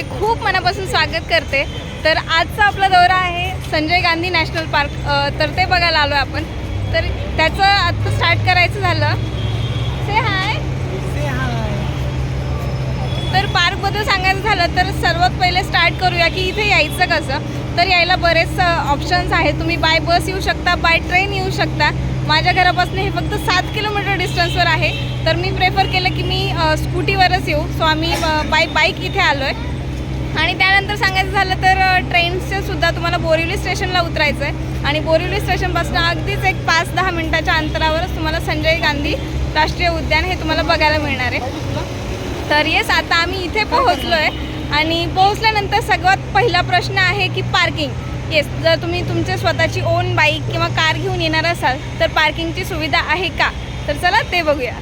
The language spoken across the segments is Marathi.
चॅनलमध्ये खूप मनापासून स्वागत करते. तर आजचा आपला दौरा आहे संजय गांधी नॅशनल पार्क तर ते बघायला आलो आहे आपण. तर त्याचं आत्ता स्टार्ट करायचं झालं. से हाय तर पार्कबद्दल सांगायचं झालं तर सर्वात पहिले स्टार्ट करूया की इथे यायचं कसं? तर यायला बरेच ऑप्शन्स आहेत. तुम्ही बाय बस येऊ शकता बाय ट्रेन येऊ शकता. माझ्या घरापासून हे फक्त सात किलोमीटर डिस्टन्सवर आहे. तर मी प्रेफर केलं की मी स्कूटीवरच येऊ. सो आम्ही बाय बाईक इथे आलो आहे आणि त्यानंतर सांगायचं झालं तर ट्रेनचं ट्रेनचे सुद्धा तुम्हाला बोरिवली स्टेशनला उतरायचं आहे. आणि बोरिवली स्टेशनपासून अगदीच एक पाच दहा मिनिटाच्या अंतरावरच तुम्हाला संजय गांधी राष्ट्रीय उद्यान हे तुम्हाला बघायला मिळणार आहे. तर येस आता आम्ही इथे पोहोचलो आहे आणि पोहोचल्यानंतर सगळ्यात पहिला प्रश्न आहे की पार्किंग येस जर तुम्ही तुमचे स्वतःची ओन बाईक किंवा कार घेऊन येणार असाल तर पार्किंगची सुविधा आहे का? तर चला ते बघूया.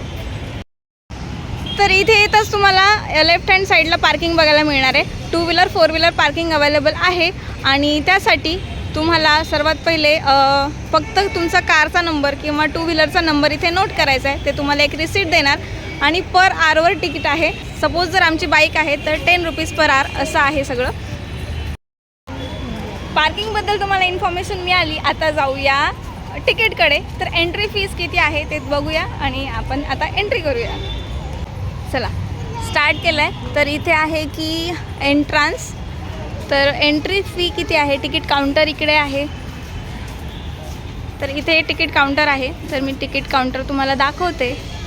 तर इथे येतच तुम्हाला लेफ्ट हँड साईडला पार्किंग बघायला मिळणार आहे. Two wheeler four wheeler parking available आहे. आणि त्यासाठी तुम्हाला सर्वात पहिले फक्त तुमचा कारचा नंबर किंवा टू व्हीलरचा नंबर इथे नोट करायचा आहे. ते तुम्हाला एक रिसीट देणार. आणि पर आरवर तिकीट आहे. सपोज जर आमची बाईक आहे तर टेन रुपीज पर आर असं आहे सगळं. पार्किंगबद्दल तुम्हाला इन्फॉर्मेशन मिळाली. आता जाऊया तिकीटकडे तर एंट्री फीज किती आहे ते बघूया. आणि आपण आता एंट्री करूया. चला स्टार्ट केलं आहे तर इथे आहे की एंट्रान्स तर एंट्री फी किती आहे? तिकीट काउंटर इकडे आहे. तर इथे तिकीट काउंटर आहे. तर मी तिकीट काउंटर तुम्हाला दाखवते.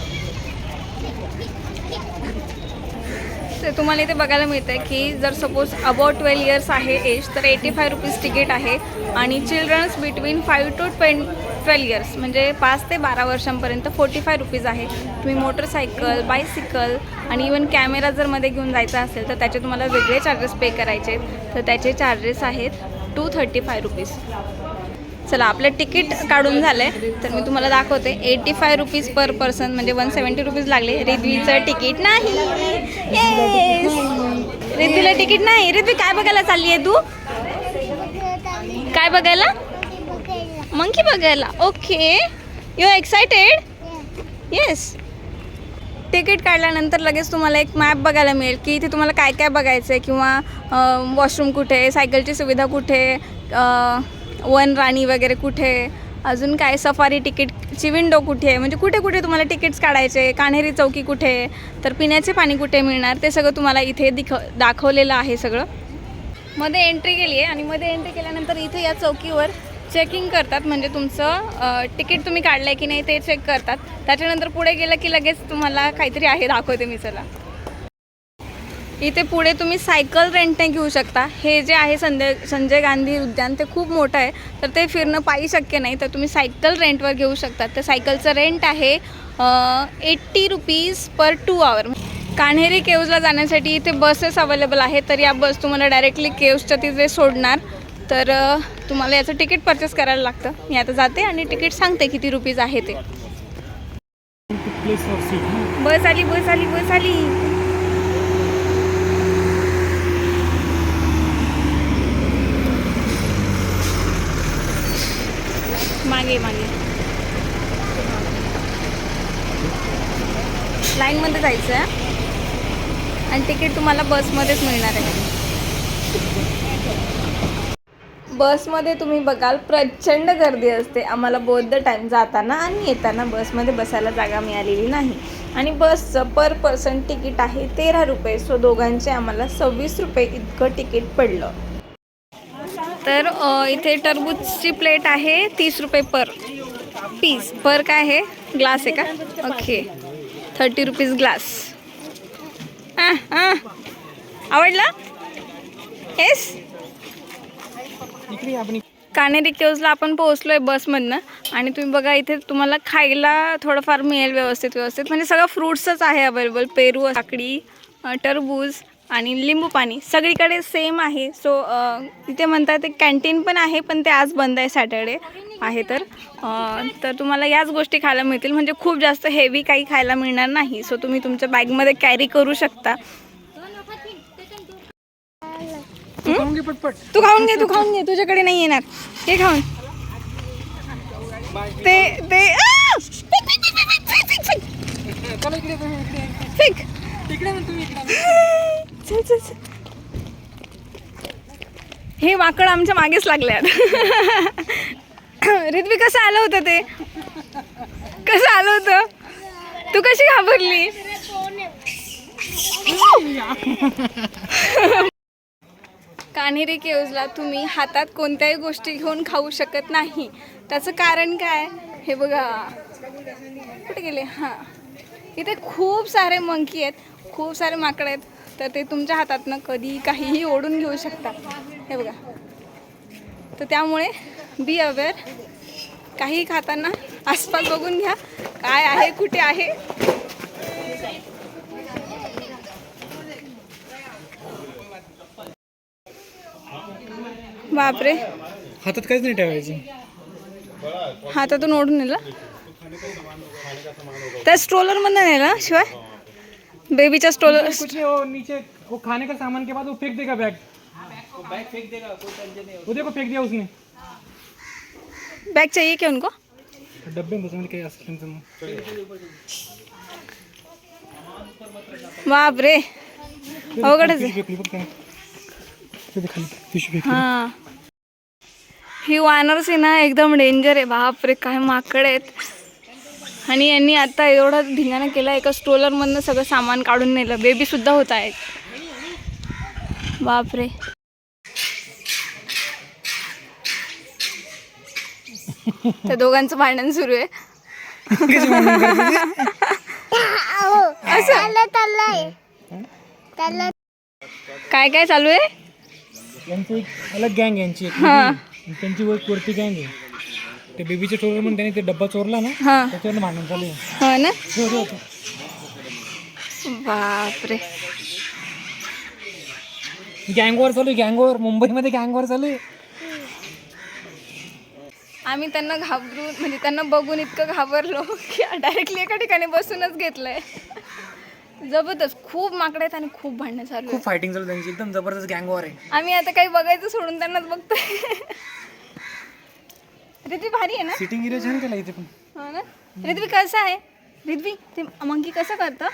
तर तुम्हाला इथे बघायला मिळतं आहे की जर सपोज अबाउट ट्वेल्व इयर्स आहे एज तर एटी फाय रुपीज तिकीट आहे. आणि childrens between five to twe twelve years म्हणजे पाच ते बारा वर्षांपर्यंत फोर्टी फाय रुपीज आहे. तुम्ही मोटरसायकल बायसिकल आणि इवन कॅमेरा जर मध्ये घेऊन जायचा असेल तर त्याचे तुम्हाला वेगळे चार्जेस पे करायचे. आहेत. तर त्याचे चार्जेस आहेत टू थर्टी फाय रुपीज चला आपलं तिकीट काढून झालं आहे तर मी तुम्हाला दाखवते. Eighty five rupees per person म्हणजे वन सेवन्टी रुपीज लागले. रिद्वीचं तिकीट नाही. रिद्वीला तिकीट नाही. रिद्वी काय बघायला चालली आहे तू? काय बघायला? मंकी बघायला. Okay you excited yes ticket काढल्यानंतर लगेच तुम्हाला एक मॅप बघायला मिळेल की इथे तुम्हाला काय काय बघायचं आहे किंवा वॉशरूम कुठे सायकलची सुविधा कुठे वनराणी वन राणी वगैरे कुठे? अजून काय सफारी तिकीटची विंडो कुठे आहे? म्हणजे कुठे कुठे तुम्हाला तिकीट्स काढायचे? कान्हेरी चौकी कुठे तर पिण्याचे पाणी कुठे मिळणार? ते सगळं तुम्हाला इथे दिख दाखवलेलं आहे सगळं. मध्ये एंट्री केली आहे आणि मध्ये एंट्री केल्यानंतर इथे या चौकीवर चेकिंग करतात. म्हणजे तुमचं तिकीट तुम्ही काढलं आहे की नाही ते चेक करतात. त्याच्यानंतर पुढे गेलं की लगेच तुम्हाला काहीतरी आहे दाखवते मी चला. इथे पुढे तुम्ही सायकल रेंटने घेऊ शकता. हे जे आहे संजय संजय गांधी उद्यान ते खूप मोठं आहे. तर ते फिरणं पायी शक्य नाही. तर तुम्ही सायकल रेंटवर घेऊ शकता. तर सायकलचं रेंट आहे eighty rupees per two hour. Kanheri केव्जला जाण्यासाठी इथे बसेस अवेलेबल आहेत. तर या बस तुम्हाला डायरेक्टली केव्जच्या तिथे सोडणार. तर तुम्हाला याचं तिकीट परचेस करायला लागतं. मी आता जाते आणि तिकीट सांगते किती रुपीज आहे ते. बस आली बस आली बस आली. मागे मागे. लाईनमध्ये जायचं आहे आणि तिकीट तुम्हाला बसमध्येच मिळणार आहे. बसमध्ये तुम्ही बघाल प्रचंड गर्दी असते. आम्हाला बौद्ध टाईम जाताना आणि येताना बसमध्ये बसायला जागा मिळालेली नाही. आणि बसचं पर पर्सन तिकीट आहे तेरा रुपये. सो दोघांचे आम्हाला सव्वीस रुपये इतकं तिकीट पडलं. तर इथे टरबूजची प्लेट आहे तीस रुपये पर पीस. पर काय आहे? ग्लास आहे का? ओके. Thirty rupees glass. हां हां आवडला? येस? कानेरी केव्जला आपण पोहोचलो आहे बसमधनं आणि तुम्ही बघा इथे तुम्हाला खायला थोडंफार मिळेल व्यवस्थित व्यवस्थित. म्हणजे सगळं फ्रूट्सच आहे अवेलेबल पेरू काकडी टरबूज आणि लिंबू पाणी सगळीकडे सेम आहे. सो इथे म्हणतात एक कॅन्टीन पण आहे पण ते आज बंद आहे सॅटर्डे आहे तर. तर तुम्हाला याच गोष्टी खायला मिळतील. म्हणजे खूप जास्त हेवी काही खायला मिळणार नाही. सो तुम्ही तुमच्या बॅगमध्ये कॅरी करू शकता. तू खाऊन घे तू खाऊन घे. तुझ्याकडे नाही येणार. हे खाऊन. ते ते! फेक, हे वाकड आमच्या मागेच लागल्यात. रिद्वी कसं आलं होतं ते? कसं आलं होतं? तू कशी घाबरली? कान्हेरी केवजला तुम्ही हातात कोणत्याही गोष्टी घेऊन खाऊ शकत नाही. त्याचं कारण काय? हे बघा. कुठे गेले? हां. इथे खूप सारे मंकी आहेत. खूप सारे माकडं आहेत. तर ते तुमच्या हातातनं कधी काहीही ओढून घेऊ शकतात. हे बघा. तर त्यामुळे बी अवेअर काही खाताना आसपास बघून घ्या. काय आहे कुठे आहे? बापरे. हातात काहीच नाही ठेवायचं. हातातून ओढून नेलं. त्या स्ट्रोलरमध्ये नेलं शिवाय? बेबीच्या स्ट्रोलर कुछ नहीं वो नीचे वो खाने का सामान के बाद वो फेंक देगा बैग। बैग फेंक देगा वो देखो फेंक दिया उसने। बैग चाहिए क्या उनको? डब्बे में काही असेल त्यांचं मग. बाप रे। अवघडच. हा। ही वानर्स आहे ना एकदम डेंजर आहे बाप रे काय माकड आहेत। आणि यांनी आता एवढा धिंगाणा केला एका स्ट्रोलरमधनं सगळं सामान काढून नेलं. बेबी सुद्धा होत आहेत. बापरे. त्या दोघांचं भांडण सुरू आहे. काय काय चालू आहे? यांची एक अलग गँग यांची त्यांची गँग आहे. ते बेबीचे चोरले म्हणून त्याने ते डब्बा चोरला ना हा. त्याच्यावर भांडण चालू आहे हो ना? हो, हो, हो. बापरे. गँगवर चालू गँगवर. मुंबईमध्ये गँगवर चालू आहे. आम्ही त्यांना घाबरून म्हणजे त्यांना बघून इतकं घाबरलो की डायरेक्टली एका ठिकाणी बसूनच घेतलंय. जबरदस्त. खूप माकडे आहेत आणि खूप भांडणं चालू खूप फायटिंग चालू आहे त्यांची. एकदम जबरदस्त गँगवर आहे आहे. आम्ही आता काही बघायचं सोडून त्यांनाच बघतोय. रिद्वी भारी आहे ना? सिटिंग एरिया छान केला इथे पण. हो ना? रिद्वी कसं आहे? रिद्वी ते मंकी कसं करतं?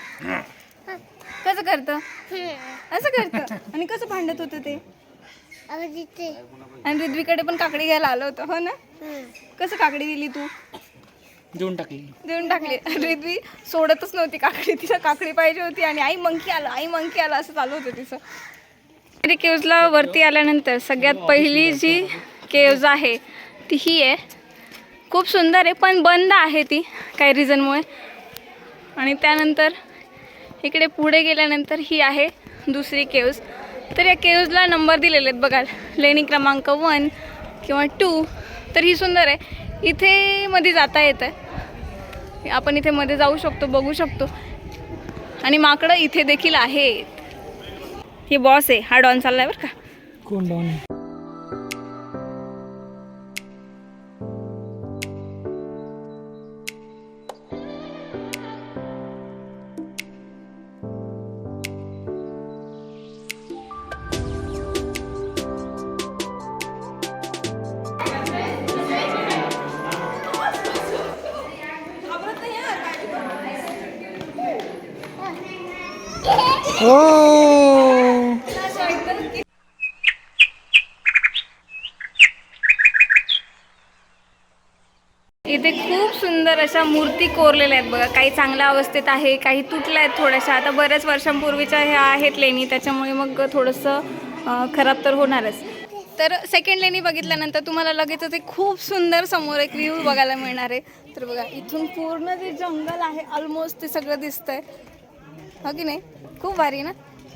कसं करतं? असं करतं? आणि कसं भांडत होतं ते? आणि रिद्वीकडे पण काकडी घ्यायला आलं होतं हो ना? कसं काकडी दिली तू? देऊन टाकली. देऊन टाकली. रिद्वी सोडतच नव्हती काकडी. तिला काकडी पाहिजे होती आणि आई मंकी आलं आई मंकी आलं असं चालू होतं तिचं. तरी केव्जला वरती आल्यानंतर सगळ्यात पहिली जी केव्ज आहे ती ही आहे. खूप सुंदर आहे पण बंद आहे ती काही रिझनमुळे आणि त्यानंतर इकडे पुढे गेल्यानंतर ही आहे दुसरी केव्ज. तर या केव्जला नंबर दिलेले आहेत बघा लेणी क्रमांक वन किंवा टू तर ही सुंदर आहे. इथे मध्ये जाता येतं आहे आपण इथे मध्ये जाऊ शकतो बघू शकतो. आणि माकडं इथे देखील आहेत. ही बॉस आहे हा डॉन चाललाय बरं का? कोण डॉन इथे खूप सुंदर अशा मूर्ती कोरलेल्या आहेत बघा. काही चांगल्या अवस्थेत आहे काही तुटल्या आहेत थोड्याशा. आता बऱ्याच वर्षांपूर्वीच्या ह्या आहेत लेणी. त्याच्यामुळे मग थोडंसं खराब तर होणारच. तर सेकंड लेणी बघितल्यानंतर तुम्हाला लगेचच एक खूप सुंदर समोर एक व्ह्यू बघायला मिळणार आहे. तर बघा इथून पूर्ण जे जंगल आहे ऑलमोस्ट ते सगळं दिसतंय. हो की नाही? खूप भारी ना?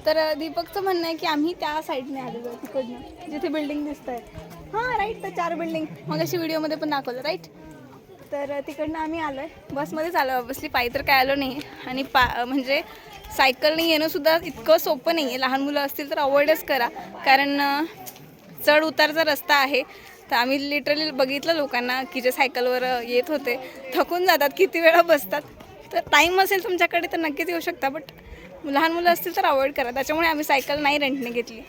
तर दीपकचं म्हणणं आहे की आम्ही त्या साईडने आलेलो तिकडनं जिथे बिल्डिंग दिसत आहे हां राईट तर चार बिल्डिंग मग अशी व्हिडिओमध्ये पण दाखवलं राईट तर तिकडनं आम्ही आलो आहे बसमध्येच आलो ऑब्विसली पायी तर काय आलो नाही आणि पा म्हणजे सायकलने येणंसुद्धा इतकं सोपं नाही आहे लहान मुलं असतील तर अवॉइडच करा. कारण चढ उतारचा रस्ता आहे. तर आम्ही लिटरली बघितलं लोकांना की जे सायकलवर येत होते. थकून जातात किती वेळा बसतात. तर टाईम असेल तुमच्याकडे तर नक्कीच येऊ शकता बट लहान मुलं असतील तर अवॉइड करा. त्याच्यामुळे आम्ही सायकल नाही रेंटने घेतली.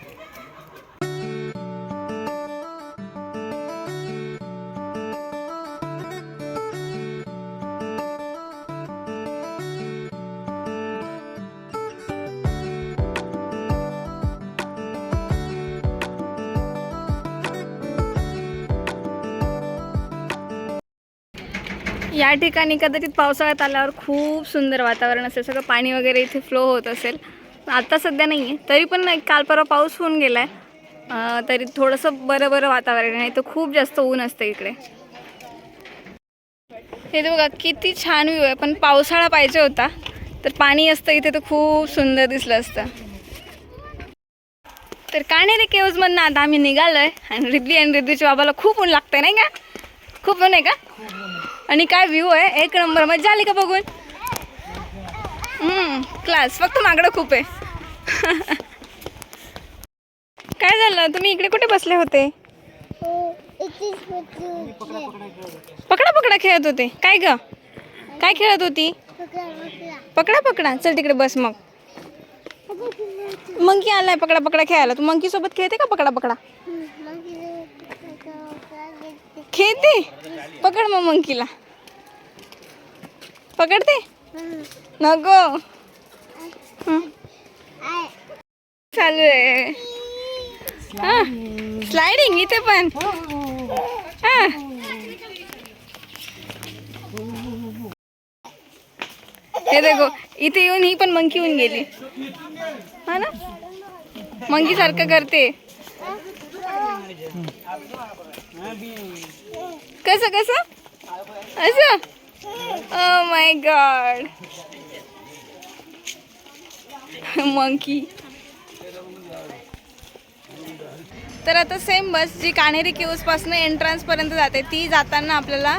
या ठिकाणी कदाचित पावसाळ्यात आल्यावर खूप सुंदर वातावरण असेल सगळं पाणी वगैरे इथे फ्लो होत असेल. आता सध्या नाही आहे तरी पण काल परवा पाऊस होऊन गेला आहे तरी थोडंसं बरं बरं वातावरण आहे तर खूप जास्त ऊन असतं इकडे. हे बघा किती छान व्ह्यू आहे पण पावसाळा पाहिजे होता. तर पाणी असतं इथे तर खूप सुंदर दिसलं असतं. तर काणेरी केव्जमधनं आता आम्ही निघालो आहे आणि रिद्वी आणि रिद्वीच्या बाबाला खूप ऊन लागतं नाही का? खूप ऊन आहे का? आणि काय व्ह्यू आहे? एक नंबर मजा आली का बघून? क्लास फक्त मागडं खूप आहे. काय झालं? तुम्ही इकडे कुठे बसले होते? पकडा पकडा खेळत होते. काय ग? काय खेळत होती? पकडा पकडा. चल तिकडे बस मग. मंकी आलाय पकडा पकडा खेळायला. तू मंकी सोबत खेळते का पकडा पकडा? खेळते. पकड मग मंकीला. पकडते? नको. चालू आहे. स्लायडिंग इथे पण. हा. हे देखो इथे येऊन ही पण मंकी होऊन गेली. हा ना? मंकी सारखं करते. कसं कसं? असं? ओ माय गॉड मंकी तर आता सेम बस जी कान्हेरी किओसपासून एंट्रन्सपर्यंत जाते ती जाताना आपल्याला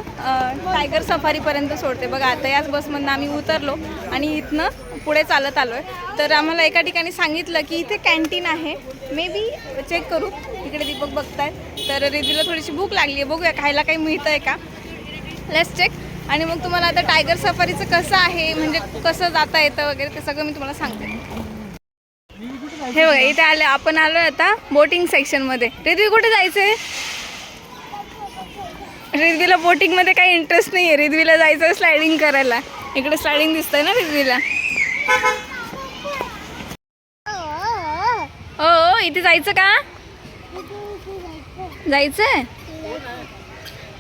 टायगर सफारीपर्यंत सोडते. बघा आता याच बसमधनं आम्ही उतरलो आणि इथनं पुढे चालत आलो आहे तर आम्हाला एका ठिकाणी सांगितलं की इथे कॅन्टीन आहे. मे बी चेक करू. इकडे दीपक बघतायत. तर रिद्वीला थोडीशी भूक लागली आहे. बघूया खायला काही मिळतं आहे का? लेस चेक आणि मग तुम्हाला आता टायगर सफारीचं कसं आहे? म्हणजे कसं जाता येतं वगैरे ते सगळं मी तुम्हाला सांगते. हे बघा इथे आले आपण आलो आता बोटिंग सेक्शनमध्ये रिद्वी कुठे जायचंय? रिद्वीला बोटिंगमध्ये काही इंटरेस्ट नाही आहे रिद्वीला जायचं स्लायडिंग करायला. इकडे स्लायडिंग दिसतंय ना रिद्वीला हो, हो इथे जायचं का? जायचं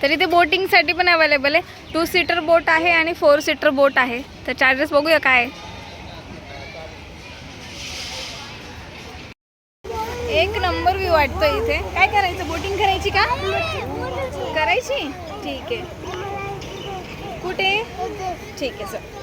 तर इथे बोटिंगसाठी पण अवेलेबल आहे. टू सीटर बोट आहे आणि फोर सीटर बोट आहे. तर चार्जेस बघूया काय एक नंबर व्यू वाटतो इथे. काय करायचं? बोटिंग करायची का? करायची? ठीक आहे. कुठे? ठीक आहे सर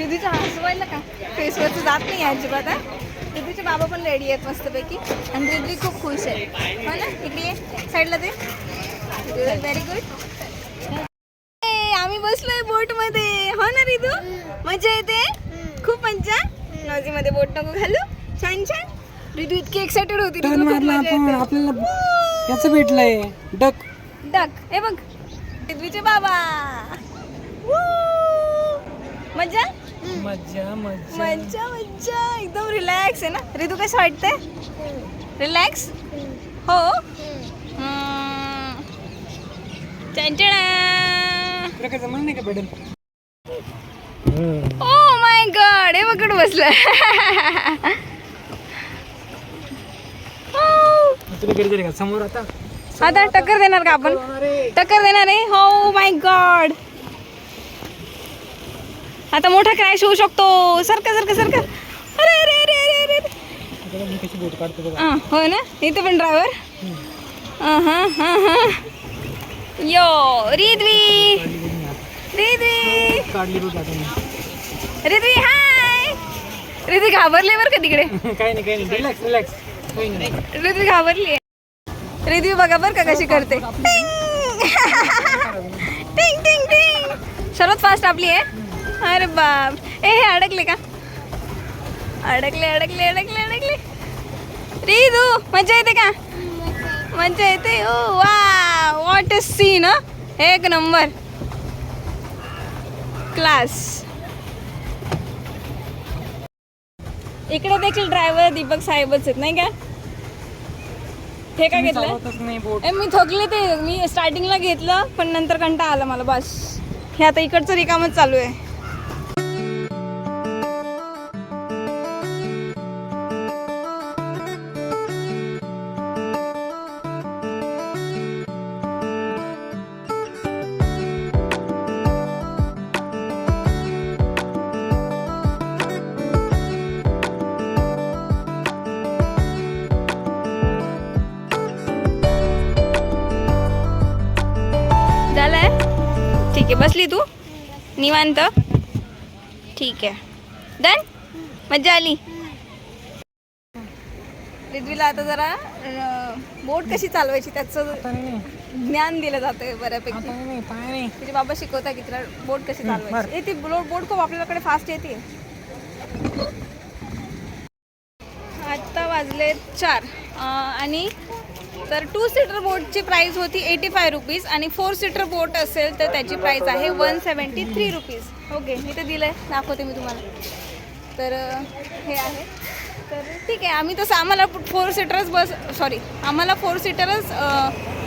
दिदीचं हसवायला का? फेसवरचं जात नाही अजिबात हा? दिदीचे बाबा पण रेडी आहेत मस्तपैकी. आणि दिदी खूप खुश आहे. हो ना? इकडे साईडला ते व्हेरी गुड आम्ही बसलोय बोटमध्ये हो ना रिदू? मजा येते? खूप मज्जा. नदीमध्ये बोट नको घालू. छान छान. रिदू इतकी एक्साइटेड होती. मजा. आपल्याला याचं भेटलंय. डक. डक. हे बघ. रिद्वीचे बाबा. Woo! मज्जा मज्जा. मज्जा मज्जा. एकदम रिलॅक्स आहे ना? रितू कसं वाटतंय? रिलॅक्स हो? ओ माय गॉड हे बघ बसलं हो. तुला घरी जाईल का? समोर आता? आता टक्कर देणार का आपण? टक्कर देणार आहे? हो माय गॉड आता मोठा क्रॅश होऊ शकतो. सरका सरका सरका. अरे अरे अरे अरे अरे हां हो ना? इथे पण ड्रायव्हर हां हां हां यो रिद्वी. रिद्वी. रिद्वी हाय रिद्वी घाबरली बरं का तिकडे? काही नाही काही नाही. रिलॅक्स रिलॅक्स काही नाही. रिद्वी घाबरली. रिद्वी बघा बरं का कशी करते. टिंग टिंग टिंग सर्वात फास्ट आपली आहे. अरे बाप. ए हे अडकले का? अडकले अडकले अडकले अडकले. रिदू मजा येते का? मजा येते? ओ वा वॉट अ सीन एक नंबर. क्लास इकडे देखील ड्रायव्हर दीपक साहेबच आहेत नाही का? हे काय घेतलं? ए मी थकले ते. मी स्टार्टिंगला घेतलं पण नंतर कंटा आला मला बस. हे आता इकडचं रिकामच चालू आहे. निवांत? ठीक आहे. डन मज्जा आली? रिद्वीला आता जरा बोट कशी चालवायची त्याचं ज्ञान दिलं जातंय बऱ्यापैकी. नाही पाय नाही. तुझे बाबा शिकवता की तुला बोट कशी चालवायची. ए ती बोट बोट खूप आपल्याकडे फास्ट येते. आत्ता वाजले चार. आणि तर टू सीटर बोटची प्राईस होती एटी फाय रुपीज आणि फोर सीटर बोट असेल तर त्याची प्राईस आहे one seventy three rupees okay मी ते दिलं आहे दाखवते मी तुम्हाला. तर हे आहे. तर ठीक आहे आम्ही तसं आम्हाला फोर सीटरच बस सॉरी आम्हाला फोर सीटरच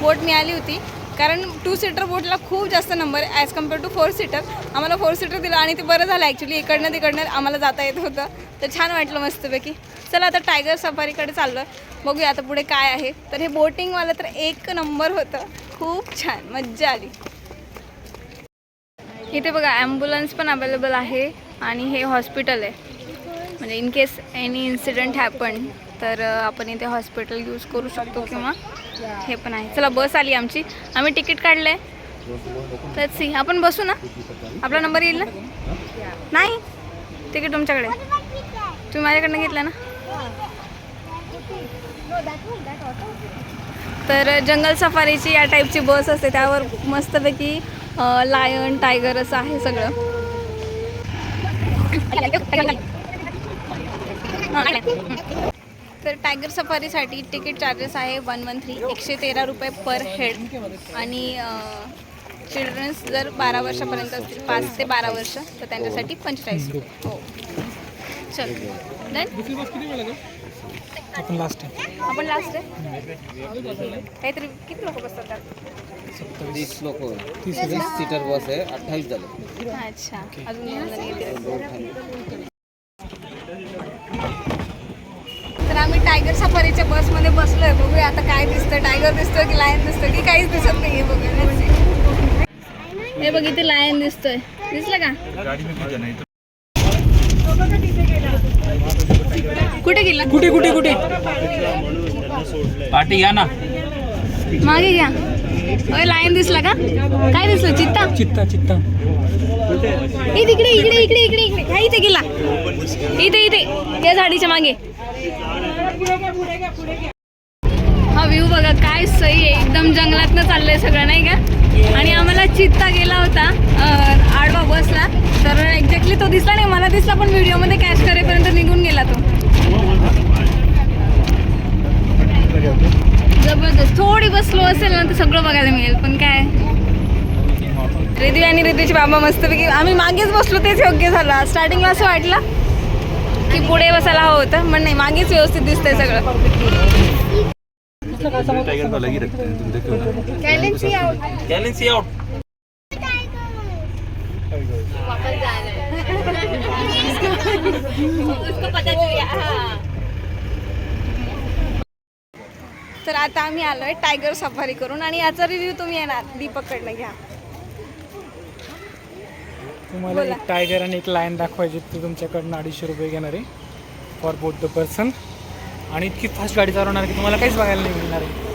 बोट मिळाली होती. कारण टू सीटर बोटला खूप जास्त number as compare to four seater आम्हाला फोर सीटर दिलं आणि ते बरं झालं ॲक्च्युली इकडनं तिकडनं आम्हाला जाता येत होतं. तर छान वाटलं मस्तपैकी. चला आता टायगर सफारीकडे चाललो आहे बघूया आता पुढे काय आहे. तर हे बोटिंगवालं तर एक नंबर होतं. खूप छान मज्जा आली. इथे बघा ॲम्ब्युलन्स पण अवेलेबल आहे आणि हे हॉस्पिटल आहे. म्हणजे in case any incident happen तर आपण इथे हॉस्पिटल यूज करू शकतो किंवा हे पण आहे. चला बस आली आमची. आम्ही तिकीट काढलं आहे तर सी आपण बसू ना? आपला नंबर येईल ना? नाही? तिकीट तुमच्याकडे. तुम्ही माझ्याकडनं घेतलं ना? तर जंगल सफारीची या टाईपची बस असते. त्यावर मस्तपैकी लायन टायगर असं आहे सगळं. तर टायगर सफारीसाठी तिकीट चार्जेस आहे वन वन थ्री एकशे तेरा रुपये पर हेड आणि चिल्ड्रन्स जर बारा वर्षापर्यंत असतील पाच ते बारा वर्ष तर त्यांच्यासाठी पंचेचाळीस. रुपये हो. चल. आपण लास्ट आहे. आपण लास्ट आहे? काहीतरी किती लोक बसतात त्यात? तीस लोक तीस सीटर बस आहे अठ्ठावीस झाले. अच्छा. अजून तर आम्ही टायगर सफारीच्या बसमध्ये बसलोय. बघूया आता काय दिसतं टायगर दिसतोय की लायन दिसतोय की काहीच दिसत नाही बघूया. हे बघ इथे लायन दिसतोय. दिसलं का? कुठे गेला कुठे कुठे कुठे? पाठी या ना. मागे घ्या. होय लायन दिसला का? काय दिसलं? चित्ता? चित्ता चित्ता. ए तिकडे इकडे इकडे इकडे इकडे. हा इथे गेला. इथे इथे. त्या झाडीच्या मागे. हा व्ह्यू बघा काय सही आहे. एकदम जंगलातनं चाललंय सगळं नाही का? आणि आम्हाला चित्ता गेला होता आडवा बसला. तर एक्झॅक्टली तो दिसला नाही मला दिसला पण व्हिडिओमध्ये कॅच करेपर्यंत निघून गेला तो. जबरदस्त. थोडी बस स्लो असेल ना तर सगळं बघायला मिळेल. पण काय? रिद्वी आणि रिद्वीचे बाबा मस्तपैकी आम्ही मागेच बसलो तेच योग्य झालं. स्टार्टिंगला असं वाटलं की पुढे बसायला हवं होतं पण नाही मागेच व्यवस्थित दिसतंय सगळं. टाइगर को लगी रखते हैं तुम देखो ना गैलेक्सी आउट तर आता आम्ही आलोय टायगर सफारी करून आणि याचा रिव्ह्यू तुम्ही येणार. दीपककडनं घ्या. तुम्हाला बोला. एक टायगर आणि एक लायन दाखवायची ते तुमच्याकडनं अडीचशे रुपये घेणार आहे फॉर बोथ द पर्सन आणि इतकी फास्ट गाडी चालवणार की तुम्हाला काहीच बघायला नाही मिळणार आहे.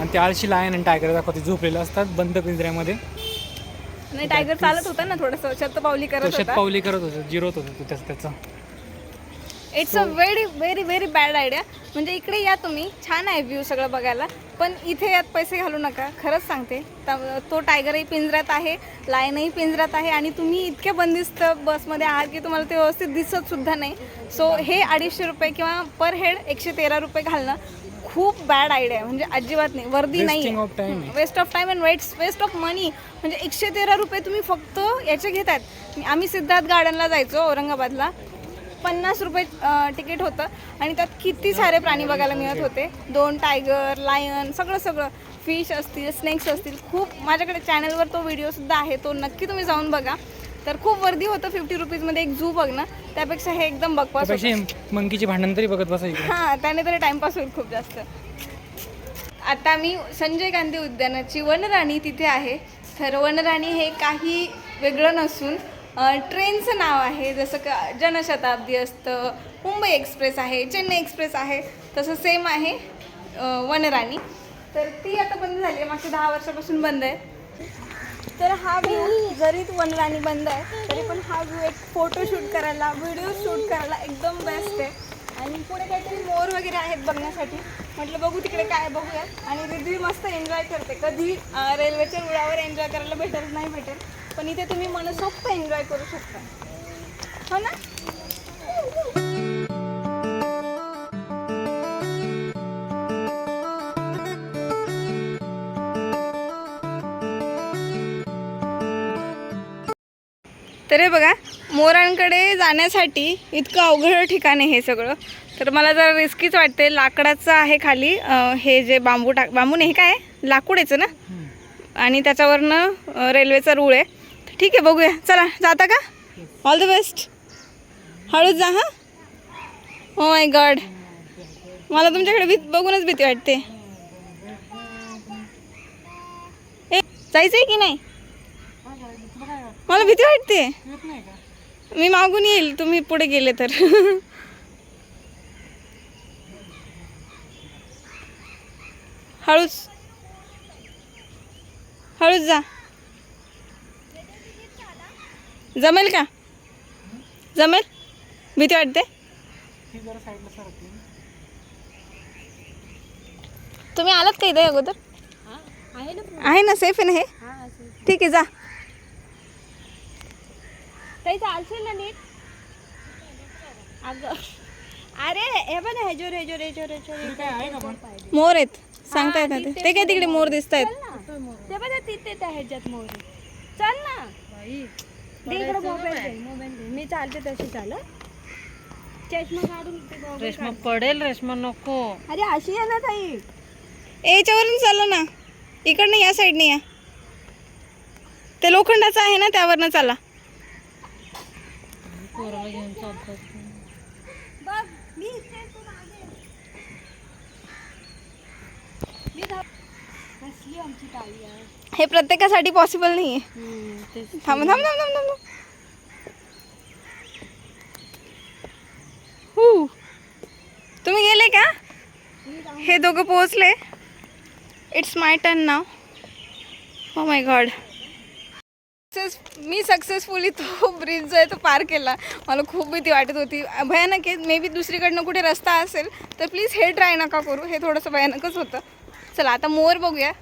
आणि ते आळशी लायन आणि टायगर दाखवते झोपलेले असतात बंद पिंजऱ्यामध्ये. नाही टायगर चालत होता ना थोडंसं शतपावली तो करत होता. शतपावली करत होतो जिरवत होतो तो त्याचं त्याचं. It's a very very very bad idea म्हणजे इकडे या तुम्ही. छान आहे व्ह्यू सगळं बघायला. पण इथे यात पैसे घालू नका. खरंच सांगते. तो टायगरही पिंजऱ्यात आहे. लायनही पिंजऱ्यात आहे. आणि तुम्ही इतके बंदिस्त बसमध्ये आहात की तुम्हाला ते व्यवस्थित दिसत सुद्धा नाही. सो हे अडीचशे रुपये किंवा पर हेड एकशे तेरा रुपये घालणं खूप बॅड आयडिया आहे. म्हणजे अजिबात नाही. वर्दी नाही. Waste of time and waste waste of money म्हणजे एकशे तेरा रुपये तुम्ही फक्त याचे घेतात आम्ही सिद्धार्थ गार्डनला जायचो औरंगाबादला. पन्नास रुपये तिकीट होतं. आणि त्यात किती सारे प्राणी बघायला मिळत होते. दोन टायगर लायन सगळं सगळं. फिश असतील स्नेक्स असतील. खूप माझ्याकडे चॅनलवर तो व्हिडिओसुद्धा आहे. तो नक्की तुम्ही जाऊन बघा. तर खूप वर्दी होतं फिफ्टी रुपीजमध्ये एक झू बघणं. त्यापेक्षा हे एकदम बकवास मंकीची भांडण तरी बघत बसायची हां त्याने तरी टाइमपास होईल खूप जास्त. आता मी संजय गांधी उद्यानाची वनराणी तिथे आहे. तर वनराणी हे काही वेगळं नसून ट्रेनचं नाव आहे जसं का जनशताब्दी असतं मुंबई एक्सप्रेस आहे चेन्नई एक्सप्रेस आहे तसं सेम आहे वनराणी. तर ती आता बंद झाली आहे मागच्या दहा वर्षापासून बंद आहे. तर हा व्ह्यू जरी वनराणी बंद आहे तरी पण हा व्ह्यू एक फोटो शूट करायला व्हिडिओ शूट करायला एकदम बेस्ट आहे. आणि पुढे काहीतरी मोर वगैरे आहेत बघण्यासाठी. म्हटलं बघू तिकडे काय बघूयात आणि रिद्वी मस्त एन्जॉय करते. कधी रेल्वेच्या रुळावर एन्जॉय करायला भेटेल नाही भेटेल पण इथे तुम्ही मनसोक्त एन्जॉय करू शकता. हो ना? तर हे बघा मोरांकडे जाण्यासाठी इतकं अवघड ठिकाण आहे हे सगळं. तर मला जरा रिस्कीच वाटते लाकडाचं आहे खाली. हे जे बांबू टाक बांबू नाही हे काय आहे? लाकूड ना? आणि त्याच्यावरनं रेल्वेचा रूळ आहे. ठीक आहे बघूया. चला जाता का? ऑल द बेस्ट हळूच जा हां? हो माय गॉड मला तुमच्याकडे भीत बघूनच भीती वाटते. ए जायचं आहे की नाही? मला भीती वाटते. मी मागून येईल तुम्ही पुढे गेले तर. हळूच. हळूच जा. जमेल का? जमेल? भीती वाटते? तुम्ही आलात का इथे अगोदर? आहे ना सेफ आहे ना हे? ठीक आहे जा. काही चालशील ना नीट? अगं अरे हे ना हेजोर हेजोर हेजोर हेजोर मोर आहेत सांगता येत नाही ते. ते काय तिकडे मोर दिसत आहेत ते बघा तिथे त्या ह्याच्यात मोर चल ना. दे इकडे मोबाईल मी चालते तशी चाल. चष्मा काढून ते रेशमा पडेल रेशमा नको. काढ. अरे अशी आहे ना ताई. ए, याच्यावरून चाललं ना. इकडनं या साईडने या. ते लोखंडाचं आहे ना त्यावरनं चला. पोराला घेऊन चालतात. बघ मी इथे तू मागे. मी धाव- कसली आमची ताई आहे. हे प्रत्येकासाठी पॉसिबल नाही आहे थांब थांब थांब थांब थांब. हू. तुम्ही गेले का? हे दोघं पोहोचले. इट्स माय टर्न नाव हो माय गॉड मी सक्सेसफुली तो ब्रिज जो आहे तो पार केला. मला खूप भीती वाटत होती. भयानक आहे. मे बी दुसरीकडनं कुठे रस्ता असेल तर प्लीज हे ट्राय नका करू. हे थोडंसं भयानकच होतं. चला आता मोर बघूया.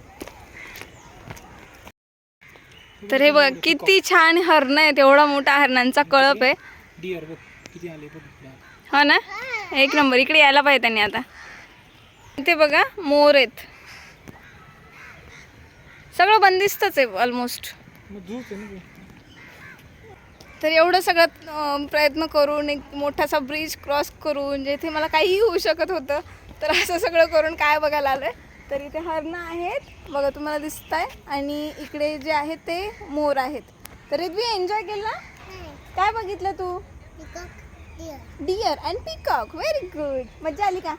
तर हे बघ किती छान हरण आहे एवढा मोठा हरणांचा कळप आहे. डिअर बघ किती आले बघ इकडे. हो ना? एक नंबर इकडे यायला पाहिजे त्यांनी आता. इथे बघा मोर आहेत. सगळं बंदिस्तच आहे ऑलमोस्ट. तर एवढं सगळं प्रयत्न करून एक मोठासा ब्रिज क्रॉस करून जेथे मला काहीही होऊ शकत होतं तर असं सगळं करून काय बघायला आलं तर इथे हरणं आहेत. बघा तुम्हाला दिसत आहे आणि इकडे जे आहेत ते मोर आहेत. तर रिद्वी एन्जॉय केला? काय बघितलं तू? Deer and peacock very good मजा आली का?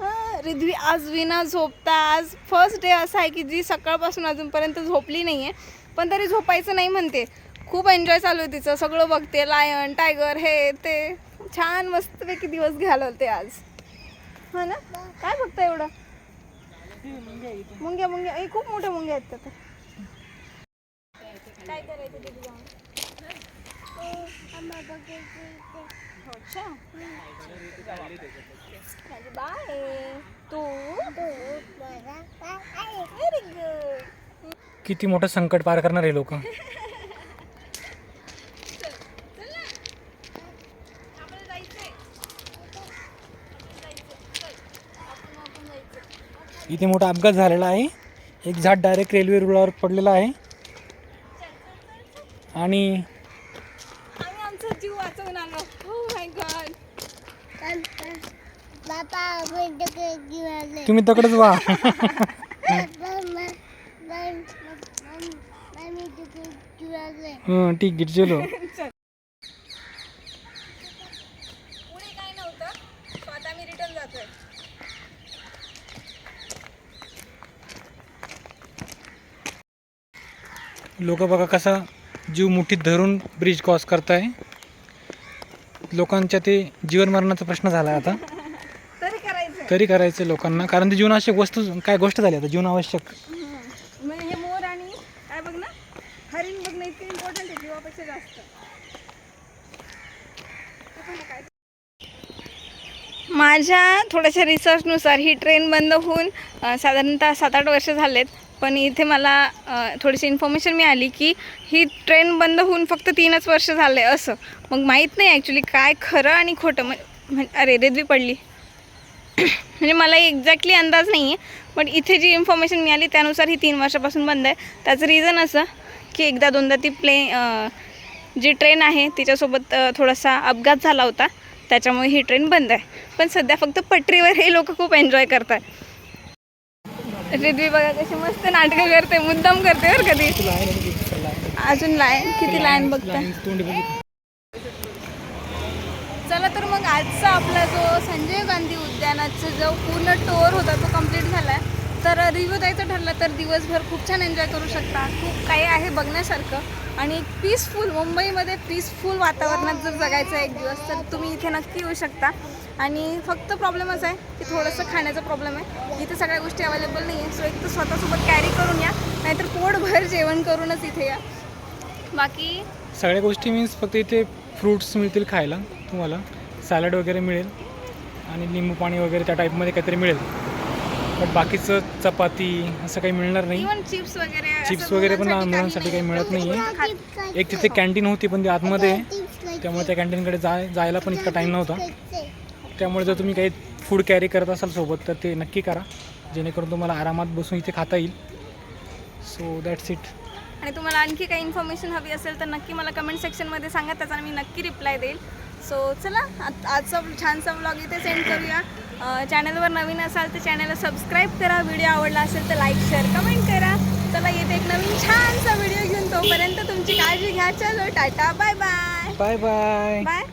हां रिद्वी आज विना झोपता आज फर्स्ट डे असा आहे की जी सकाळपासून अजूनपर्यंत झोपली नाही आहे पण तरी झोपायचं नाही म्हणते. खूप एन्जॉय चालू आहे तिचं. सगळं बघते. लायन टायगर हे ते. छान मस्तपैकी दिवस घालवते आज. हो ना? काय बघता एवढं? मुंग्या मुंग्या. ए, खूप मोठ्या मुंग्या आहेत त्या तर. काय करायचं तिथे जाऊन? अच्छा. बाय. तू? किती मोठं संकट पार करणार आहे लोक आपल्याला जायचंय जायचं चल आपण आपण जायचं इथे मोठा अपघात झालेला आहे. एक झाड डायरेक्ट रेल्वे रुळावर पडलेला आहे. आणि आम्ही आमचा जीव वाचवून आलो Oh हो माय गॉड तुम्ही तकडच वा हं, ठीक आहे चलो पुढे काय नव्हतं सो आता मी रिटर्न जातोय लोक बघा कसा जीव मुठीत धरून ब्रिज क्रॉस करताय. लोकांच्या ते जीवन मरणाचा प्रश्न झाला आहे आता. तरी करायचं लोकांना कारण ते जीवनावश्यक वस्तू काय गोष्ट झाली आता जीवनावश्यक. आहे माझ्या थोड्याशा रिसर्चनुसार ही ट्रेन बंद होऊन साधारणतः सात आठ वर्ष झालेत. पण इथे मला थोडीशी इन्फॉर्मेशन मिळाली की ही ट्रेन बंद होऊन फक्त तीनच वर्ष झाले असं. मग माहीत नाही ॲक्च्युली काय खरं आणि खोटं. म्हण- म्हण अरे रेदवी पडली. म्हणजे मला एक्झॅक्टली अंदाज नाही आहे पण इथे जी इन्फॉर्मेशन मिळाली त्यानुसार ही तीन वर्षापासून बंद आहे. त्याचं रिझन असं की एकदा दोनदा ती प्ले जी ट्रेन आहे तिच्यासोबत थोडासा अपघात झाला होता. त्याच्यामुळे ही ट्रेन बंद आहे. पण सध्या फक्त पटरीवर हे लोक खूप एन्जॉय करतात रिद्वी बघा कशी मस्त नाटकं करते मुद्दाम करते बरं कधी अजून लाईन किती लाईन बघता? चला तर मग आजचा आपला जो संजय गांधी उद्यानाचा जो पूर्ण टूर होता तो कंप्लीट झाला आहे तर रिव्ह्यू द्यायचं ठरलं तर दिवसभर खूप छान एन्जॉय करू शकता. खूप काही आहे बघण्यासारखं. आणि पीसफुल मुंबईमध्ये पीसफुल वातावरणात जर जगायचं आहे एक दिवस तर तुम्ही इथे नक्की येऊ शकता. आणि फक्त प्रॉब्लेमच आहे की थोडंसं खाण्याचा प्रॉब्लेम आहे. इथे सगळ्या गोष्टी अवेलेबल नाही आहे सो एक तर स्वतःसोबत कॅरी करून या. नाहीतर पोटभर जेवण करूनच इथे या. बाकी सगळ्या गोष्टी मीन्स फक्त इथे फ्रूट्स मिळतील खायला तुम्हाला. सॅलड वगैरे मिळेल. आणि लिंबू पाणी वगैरे त्या टाईपमध्ये काहीतरी मिळेल. बट बाकीचं चपाती असं काही मिळणार नाही. चिप्स वगैरे असं चिप्स वगैरे पण मुलांसाठी मुलांसाठी काही मिळत नाही. खात- आहे एक तिथे कॅन्टीन होती पण ती आतमध्ये. आहे. त्यामुळे त्या कॅन्टीनकडे जाय जायला पण इतका टाईम नव्हता. त्यामुळे जर तुम्ही काही फूड कॅरी करत असाल सोबत तर ते नक्की करा. जेणेकरून तुम्हाला आरामात बसून इथे खाता येईल. सो दॅट्स इट आणि तुम्हाला आणखी काही इन्फॉर्मेशन हवी असेल तर नक्की मला कमेंट सेक्शनमध्ये सांगा. त्याचा मी नक्की रिप्लाय देईल. सो चला आजचा छानसा ब्लॉग इथे सेंड करूया. चॅनलवर नवीन असाल तर चॅनलला सबस्क्राईब करा. व्हिडिओ आवडला असेल तर लाईक शेअर कमेंट करा. चला येते एक नवीन छानसा व्हिडिओ घेऊन तोपर्यंत तुमची काळजी घ्या. चलो tata bye bye bye bye bye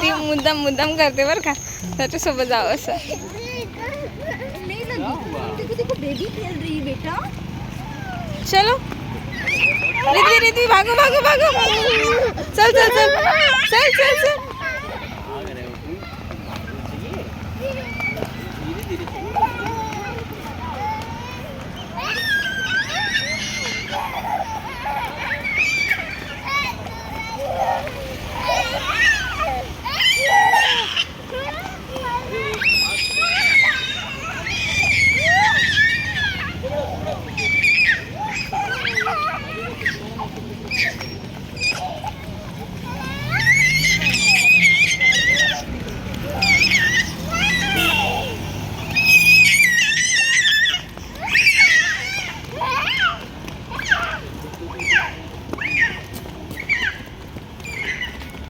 ती मुद्दाम मुद्दाम करते बरं का. त्याच्यासोबत जावं असं. चलो। रिद्धि रिद्धि भागो भागो भागो। चल चल चल। चल चल चल।